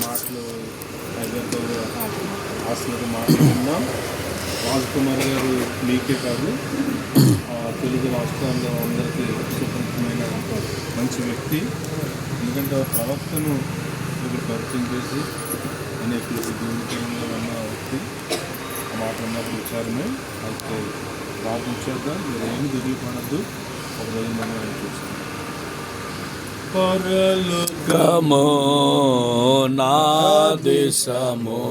మాటలు టైగర్తో హాస్టల్తో మాట్లాడుకుందాం రాజ్ గారు మీకే కాదు తెలుగు రాష్ట్రాల్లో అందరికీ సుపరిచితమైన మంచి వ్యక్తి ఎందుకంటే ప్రవక్తను ఇప్పుడు పరిచయం చేసి అనేకులకు భూమికంగా ఉన్న వ్యక్తి మాట ఉన్నప్పుడు విచారమే అయితే ప్రార్థన చేద్దాం మీరు ఏమి దిగిపడద్దు ఒక రోజు మనం చూస్తాం కమో నా దేశము.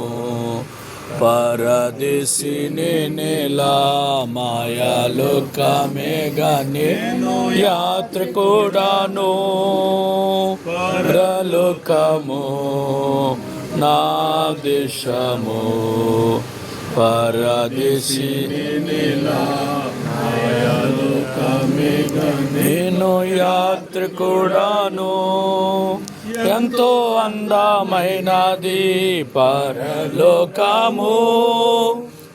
పరదేశిని నెలా మాయాలోకమేగా నేను యాత్ర కూడాను పరలోకము నా దేశము. పరదేశిని నెలా నేను యాత్రికుడాను. ఎంతో అందమైనది పరలోకము.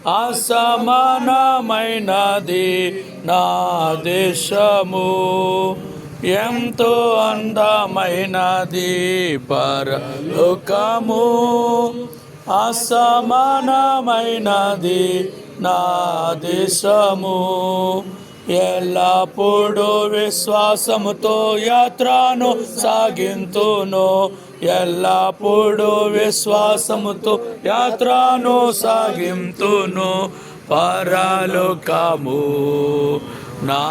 అసమానమైనది నా దేశము. ఎంతో అందమైనది పరలోకము. అసమానమైనది నా దేశము ఎల్లప్పుడూ విశ్వాసముతో యాత్రను సాగింతును. ఎల్లప్పుడూ విశ్వాసముతో యాత్రను సాగింతును. పరలోకము నా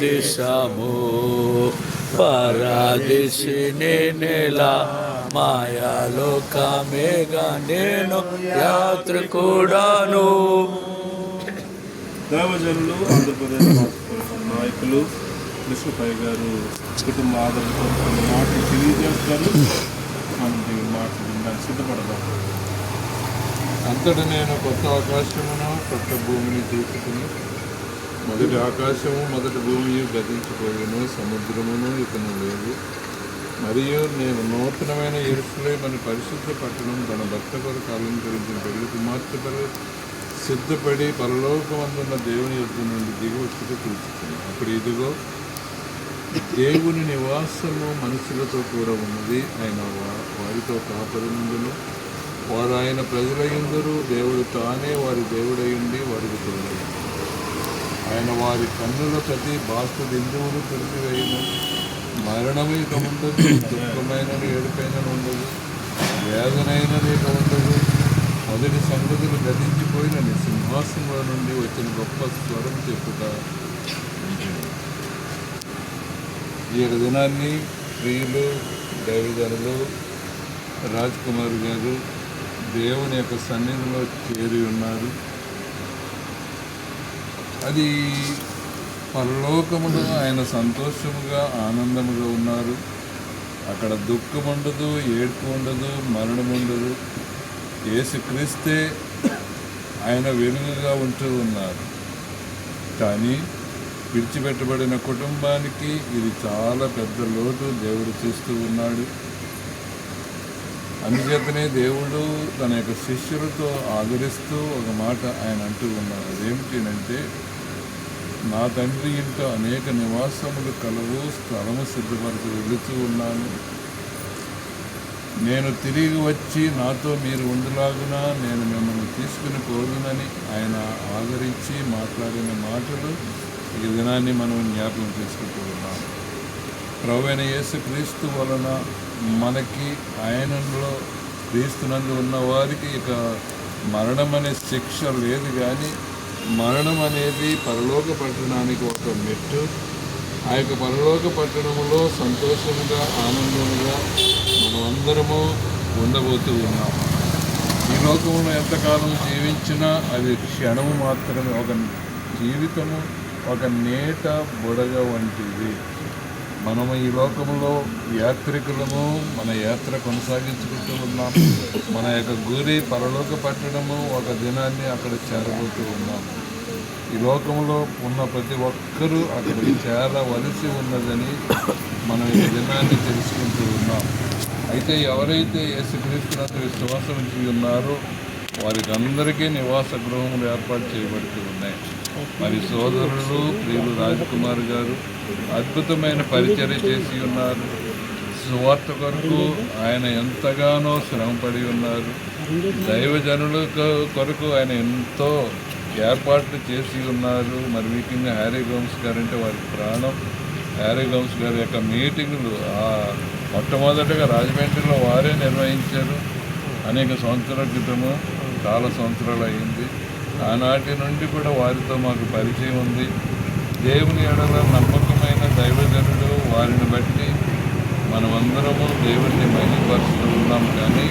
దేశము పరదేశిని నెల మాయాలోకమేగా నేను యాత్ర కూడాను దేవజనులు ఆంధ్రప్రదేశ్ నాయకులు నాయకులు కృష్ణపై గారు కుటుంబ ఆదరణతో కొన్ని మాటలు తెలియజేస్తారు. మనం దీని మాటలు వినడానికి సిద్ధపడదాం. అంతట నేను కొత్త ఆకాశమును కొత్త భూమిని చూసుకుని మొదటి ఆకాశము మొదటి భూమి గతించిపోయాను సముద్రమును ఇతను లేదు. మరియు నేను నూతనమైన ఎరుసలేమని పరిశుద్ధ పట్టణం తన భర్త కొరకు అలంకరించిన పెళ్ళి కుమార్తెపరు సిద్ధపడి పరలోకమందున్న దేవుని యుద్ధ నుండి దిగి వచ్చుట అప్పుడు ఇదిగో దేవుని నివాసము మనుషులతో కూడా ఉన్నది. ఆయన వారితో కాపరినందును వారు ఆయన ప్రజలయ్యందరూ దేవుడు తానే వారి దేవుడయ్యుండి వారికి తోడయ్యింది ఆయన వారి కన్నుల ప్రతి బాస్తు బిందువులు తుడిపివేయను మరణము ఇక ఉండదు. దుఃఖమైన ఏడుపైన ఉండదు. వేదనైనది ఇక ఉండదు. మొదటి సంగతులు గతించిపోయిన నీ నుండి వచ్చిన గొప్ప స్వరం చెప్పుట. ఈ దినాన్ని స్త్రీలు దైవజనులు రాజ్ కుమార్ గారు దేవుని యొక్క సన్నిధిలో చేరి ఉన్నారు. అది పరలోకములో ఆయన సంతోషముగా ఆనందముగా ఉన్నారు. అక్కడ దుఃఖం ఉండదు ఏడుపు ఉండదు మరణం ఉండదు ఏసుక్రీస్తే ఆయన వెలుగుగా ఉంటూ ఉన్నారు. కానీ విడిచిపెట్టబడిన కుటుంబానికి ఇది చాలా పెద్ద లోటు. దేవుడు చూస్తూ ఉన్నాడు. అందుచేతనే దేవుడు తన యొక్క శిష్యులతో ఆదరిస్తూ ఒక మాట ఆయన అంటూ ఉన్నారు. అదేమిటినంటే నా తండ్రి ఇంట అనేక నివాసములు కలవు స్థలము సిద్ధపరచు వెళుతూ ఉన్నాను. నేను తిరిగి వచ్చి నాతో మీరు ఉండులాగున నేను మిమ్మల్ని తీసుకుని పోదునని ఆయన ఆదరించి మాట్లాడిన మాటలు ఈ దినాన్ని మనం జ్ఞాపకం చేసుకుంటున్నాం ప్రవైన యేసు క్రీస్తు వలన మనకి ఆయనలో క్రీస్తునందు ఉన్న వారికి ఇక మరణం అనే శిక్ష లేదు కానీ మరణం అనేది పరలోక పట్టణానికి ఒక మెట్టు. ఆ యొక్క పరలోక పట్టణంలో సంతోషముగా ఆనందముగా మనమందరము ఉండబోతూ ఉన్నాం. ఈ లోకంలో ఎంతకాలం జీవించినా అది క్షణము మాత్రమే ఒక జీవితము ఒక నేట బుడగ వంటిది. మనము ఈ లోకంలో యాత్రికులము మన యాత్ర కొనసాగించుకుంటూ ఉన్నాం. మన యొక్క గురి పరలోక పట్టణము ఒక దినాన్ని అక్కడ చేరబోతూ ఉన్నాం. ఈ లోకంలో ఉన్న ప్రతి ఒక్కరూ అక్కడికి చేరవలసి ఉన్నదని మనం ఈ దినాన్ని తెలుసుకుంటూ ఉన్నాం. అయితే ఎవరైతే యేసుక్రీస్తునందు విశ్వాసం ఉంచి ఉన్నారో వారికి అందరికీ నివాస గృహములు ఏర్పాటు చేయబడుతూ ఉన్నాయి. మరి సోదరులు ప్రియులు రాజ్కుమార్ గారు అద్భుతమైన పరిచర్య చేసి ఉన్నారు. సువార్త కొరకు ఆయన ఎంతగానో శ్రమపడి ఉన్నారు. దైవజనుల కొరకు ఆయన ఎంతో ఏర్పాట్లు చేసి ఉన్నారు. మరి ముఖ్యంగా హ్యారీ గోమ్స్ గారు అంటే వారి ప్రాణం. హ్యారీ గోమ్స్ గారి యొక్క మీటింగులు మొట్టమొదటిగా రాజమండ్రిలో వారే నిర్వహించారు. అనేక సంవత్సరాల క్రితము చాలా సంవత్సరాలు అయింది. ఆనాటి నుండి కూడా వారితో మాకు పరిచయం ఉంది. దేవుని ఎడల నమ్మకమైన దైవజనుడు వారిని బట్టి మనమందరము దేవుణ్ణి మహిమపరుస్తూ ఉన్నాం. కానీ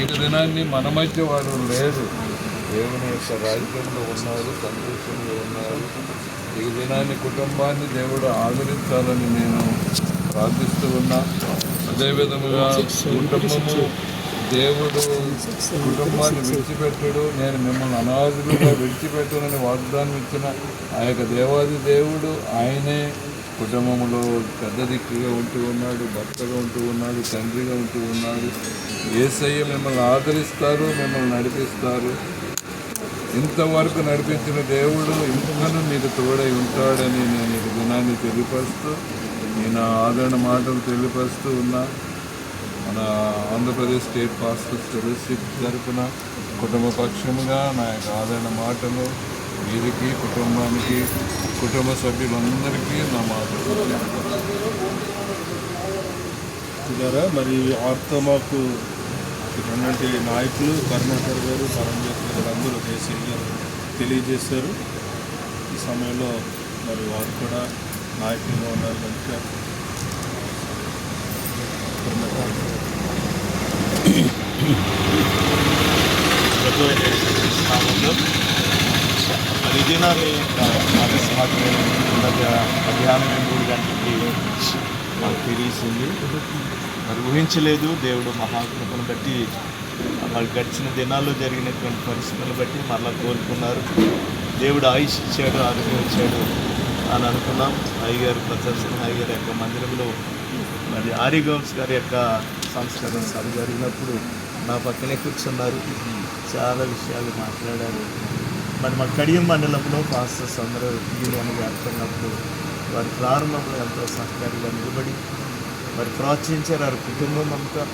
ఈ దినాన్ని మన మధ్య వారు లేరు. దేవుని యొక్క రాజ్యంలో ఉన్నారు సంతోషంలో ఉన్నారు. ఈ దినాన్ని కుటుంబాన్ని దేవుడు ఆదరించాలని నేను ప్రార్థిస్తూ ఉన్నా. అదేవిధముగా కుటుంబము దేవుడు కుటుంబాన్ని విడిచిపెట్టడు. నేను మిమ్మల్ని అనాథులుగా విడిచిపెట్టునని వాగ్దానం ఇచ్చిన ఆ యొక్క దేవాది దేవుడు ఆయనే కుటుంబంలో పెద్ద దిక్కుగా ఉంటూ ఉన్నాడు భర్తగా ఉంటూ ఉన్నాడు తండ్రిగా ఉంటూ ఉన్నాడు. ఏసయ్య మిమ్మల్ని ఆదరిస్తారు మిమ్మల్ని నడిపిస్తారు. ఇంతవరకు నడిపించిన దేవుడు ఇంకను మీకు తోడై ఉంటాడని నేను ఈ గుణాన్ని తెలియపరుస్తూ నేను ఆదరణ మాటలు తెలియపరుస్తూ ఉన్నా. మన ఆంధ్రప్రదేశ్ స్టేట్ పాస్టర్స్ ఫెలోషిప్ తరపున కుటుంబ పక్షముగా నా యొక్క ఆదరణ మాటలు వీరికి కుటుంబానికి కుటుంబ సభ్యులందరికీ నా మాట మరి ఆర్తో మాకు ఉన్నటువంటి నాయకులు కరుణాకర్ గారు పరంజ్యోతి గారు అందరూ కేసీఆర్ గారు తెలియజేశారు. ఈ సమయంలో మరి వారు కూడా నాయకులుగా ఉన్నారు కనుక కరుణాకర్ మరి మధ్యాహ్నం మూడు గంటలకి మాకు తెలిసింది మరి ఊహించలేదు. దేవుడు మహాకృపను బట్టి మరి గడిచిన దినాల్లో జరిగినటువంటి పరిస్థితులను బట్టి మరలా కోరుకున్నారు. దేవుడు ఆయుష్ ఇచ్చాడు ఆరోగ్యం ఇచ్చాడు అని అనుకున్నాం. అయ్యగారు ప్రదర్శన అయ్యగారి యొక్క మందిరంలో మరి ఆరిగౌన్స్ గారి యొక్క సంస్కరణ సభ జరిగినప్పుడు నా పక్కనే కూర్చున్నారు. చాలా విషయాలు మాట్లాడారు. మరి మా కడియం మండలంలో పాస్టర్స్ అందరూ యూనియన్ జరుపుతున్నప్పుడు వారి ప్రారంభంలో ఎంతో సహకారిగా నిలబడి మరి ప్రోత్సహించారు వారి కుటుంబం అంతా.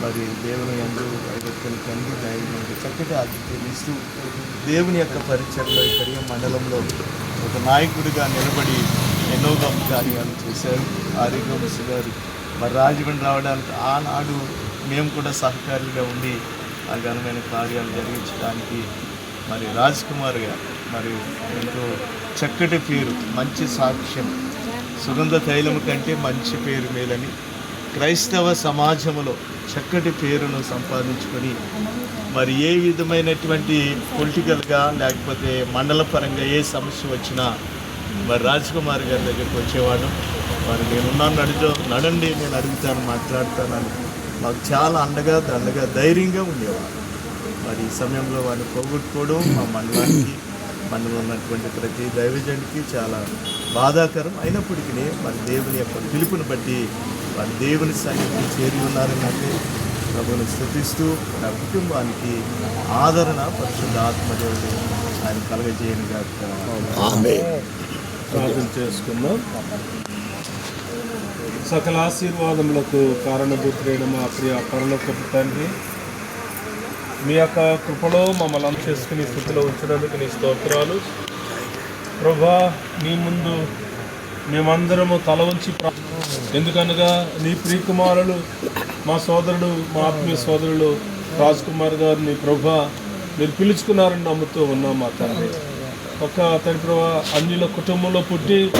మరి దేవుని ఎందు ఐదక్కలు కంది దైవం చక్కటి ఆతిథ్యం ఇస్తూ దేవుని యొక్క పరిచయంలో ఇక్కడ మండలంలో ఒక నాయకుడిగా నిలబడి ఎన్నో గొప్ప కార్యాలు చేశారు. ఆరోగ్యంశ గారు మరి రాజమండ్రి రావడానికి ఆనాడు మేము కూడా సహకారిగా ఉండి ఆ ఘనమైన కార్యాలు జరిగించడానికి మరి రాజ్ కుమార్ గారు మరి ఎంతో చక్కటి పేరు మంచి సాక్ష్యం సుగంధ తైలము కంటే మంచి పేరు మేలని క్రైస్తవ సమాజంలో చక్కటి పేరును సంపాదించుకొని మరి ఏ విధమైనటువంటి పొలిటికల్గా లేకపోతే మండల పరంగా ఏ సమస్య వచ్చినా మరి రాజ్కుమార్ గారి దగ్గరికి వచ్చేవాడు. మరి నేనున్నాను నడుచు నడండి నేను అడుగుతాను మాట్లాడతానని మాకు చాలా అండగా దండగా ధైర్యంగా ఉండేవాడు. మరి ఈ సమయంలో వాడిని పోగొట్టుకోవడం మా మండలానికి మండలంలో ఉన్నటువంటి ప్రతి దైవజనుడికి చాలా బాధాకరం. అయినప్పటికీ మరి దేవుని యొక్క పిలుపుని బట్టి వారి దేవుని సన్నిధికి చేరి ఉన్నారని అంటే ప్రభుని స్థుతిస్తూ నా కుటుంబానికి ఆదరణ పరిశుద్ధ ఆత్మదేవుడు ఆయన కలగజేయని ప్రార్థన చేసుకుందాం. సకల ఆశీర్వాదములకు కారణభూతుడైన మా ప్రియ పరలోకపు తండ్రి మీ యొక్క కృపలో మమ్మల్ని చేసుకుని స్థితిలో ఉంచినందుకు నీ స్తోత్రాలు. ప్రభా నీ ముందు మేమందరము తల ఉంచి ప్రా- ఎందుకనగా నీ ప్రియకుమారులు మా సోదరుడు మా ఆత్మీయ సోదరుడు రాజ్ కుమార్ గారిని ప్రభా మీరు పిలుచుకున్నారని నమ్ముతూ ఉన్నాం మా తండ్రి. ఒక తండ్రి ప్రభా అన్యుల కుటుంబంలో పుట్టి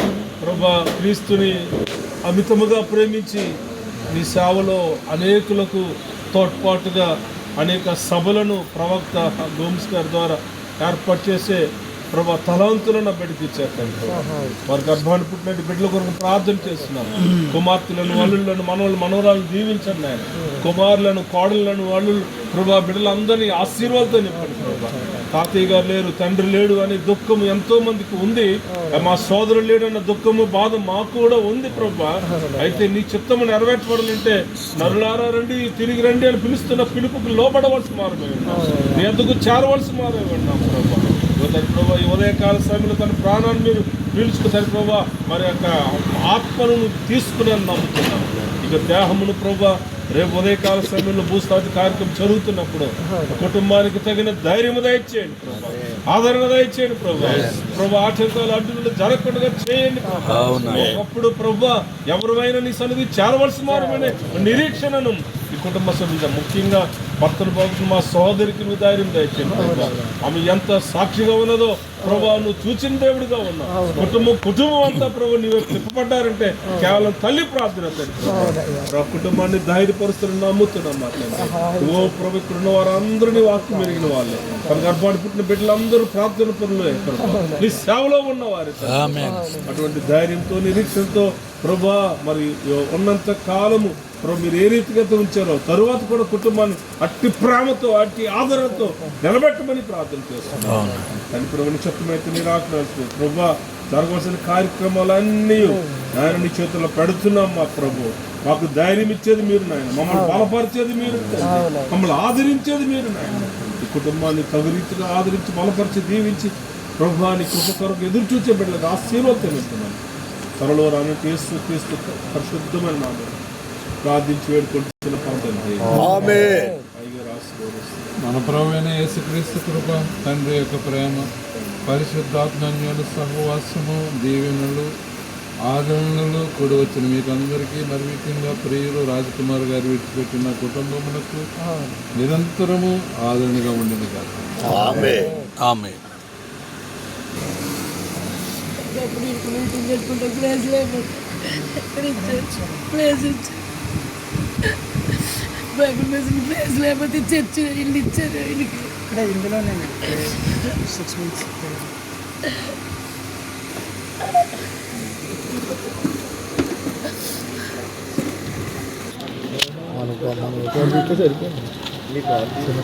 ప్రభా క్రీస్తుని అమితముగా ప్రేమించి నీ సేవలో అనేకులకు తోడ్పాటుగా అనేక సభలను ప్రవక్త గోమ్స్ గారి ద్వారా ఏర్పాటు చేసే ప్రభా తలాంతులను బిడ్డకి ఇచ్చారు తండ్రి వారి గర్భాన్ని పుట్టినట్టు బిడ్డల కొరకు ప్రార్థన చేస్తున్నాం. కుమార్తెలను అల్లులను మనవలు మనవరాలను దీవించండి ఆయన కుమారులను కోడళ్ళను వాళ్ళు ప్రభా బిడ్డలందరినీ ఆశీర్వాదంతో నింపండి ప్రభా. తాతయ్య గారు లేరు తండ్రి లేడు అనే దుఃఖం ఎంతో మందికి ఉంది. మా సోదరుడు లేడన్న దుఃఖము బాధ మాకు కూడా ఉంది ప్రభా. అయితే నీ చిత్తము నెరవేర్చబడాలంటే నరులారా రండి తిరిగి రండి అని పిలుస్తున్న పిలుపుకు లోపడవలసి మారమే నీ ఎందుకు చేరవలసి మారమే ఉన్నాం ప్రభా. తన ప్రభా ఈ ఉదయకాల సమయంలో తన ప్రాణాన్ని మీరు పీల్చుకుతారు ప్రభా. మరి యొక్క ఆత్మను తీసుకుని నమ్ముతున్నాం ఇక దేహమును ప్రభా రేపు ఉదయకాల సమయంలో భూస్థాపి కార్యక్రమం జరుగుతున్నప్పుడు కుటుంబానికి తగిన ధైర్యం దయచేయండి ప్రభా. ఆదరణ దయచేయండి ప్రభా. ప్రభా ఆటంకాలు అడ్డులు జరగకుండా చేయండి. ఒకప్పుడు ప్రభా ఎవరివైనా నీ సన్నిధి చేరవలసి మారమనే నిరీక్షణను ఈ కుటుంబ సభ్యులు ముఖ్యంగా భర్తను బాగుతున్న మా సహోదరికి నువ్వు ధైర్యం దయచేయండి. ఆమె ఎంత సాక్షిగా ఉన్నదో ప్రభా నువ్వు చూచిన దేవుడిగా ఉన్నావు. కుటుంబం కుటుంబం అంతా ప్రభు నీవు తిప్పబడ్డారంటే కేవలం తల్లి ప్రార్థన తండ్రి. ఆ కుటుంబాన్ని ధైర్యపరుస్తున్న నమ్ముతున్నాం మా తండ్రి. ఓ ప్రభు ఇక్కడ ఉన్న వారందరినీ వాక్యం మెరిగిన వాళ్ళే. తన గర్భాన్ని పుట్టిన బిడ్డలందరూ ప్రార్థన పనులే. నీ సేవలో ఉన్నవారు ఆమేన్. అటువంటి ధైర్యంతో నిరీక్షణతో ప్రభా మరి ఉన్నంత కాలము మీరు ఏ రీతిగా ఉంచారో తరువాత కూడా కుటుంబాన్ని అట్టి ప్రేమతో అట్టి ఆదరణతో నిలబెట్టమని ప్రార్థన చేస్తున్నాం. కానీ ప్రభుని చెప్పమైతే మీరు ఆకలి ప్రభా జరగవలసిన కార్యక్రమాలన్నీ ఆయన నీ చేతుల్లో పెడుతున్నాం మా ప్రభు. మాకు ధైర్యం ఇచ్చేది మీరు నాయన. మమ్మల్ని బలపరిచేది మీరు. మమ్మల్ని ఆదరించేది మీరు నాయన. ఈ కుటుంబాన్ని తగు రీతిగా ఆదరించి బలపరిచి దీవించి ప్రభాని కృప కొరకు ఎదురు చూచే బిడ్డలకు ఆశీర్వాదం ఇస్తున్నాను త్వరలో రాను తీస్తూ తీస్తూ పరిశుద్ధమైన నామం. ప్రార్థించి వేడుకుంటున్న ఆశీర్వదిస్తున్నాను మన ప్రభువైన యేసుక్రీస్తు కృప తండ్రి యొక్క ప్రేమ పరిశుద్ధాత్మన్యుల సహవాసము దీవెనలు ఆదరణలు కూడి వచ్చిన మీకు అందరికీ మరి ముఖ్యంగా ప్రియులు రాజకుమార్ గారు విడిచిపెట్టిన కుటుంబములకు నిరంతరము ఆదరణగా ఉండింది కాదు place place Bible message place లేకపోతే చర్చ్ ఇల్లు ఇచ్చారు ఇల్లుకి ఇక్కడ ఇందులోనే సిక్స్ మంత్స్ మనకు మనం ఎటువంటి సరిపోయింది చిన్న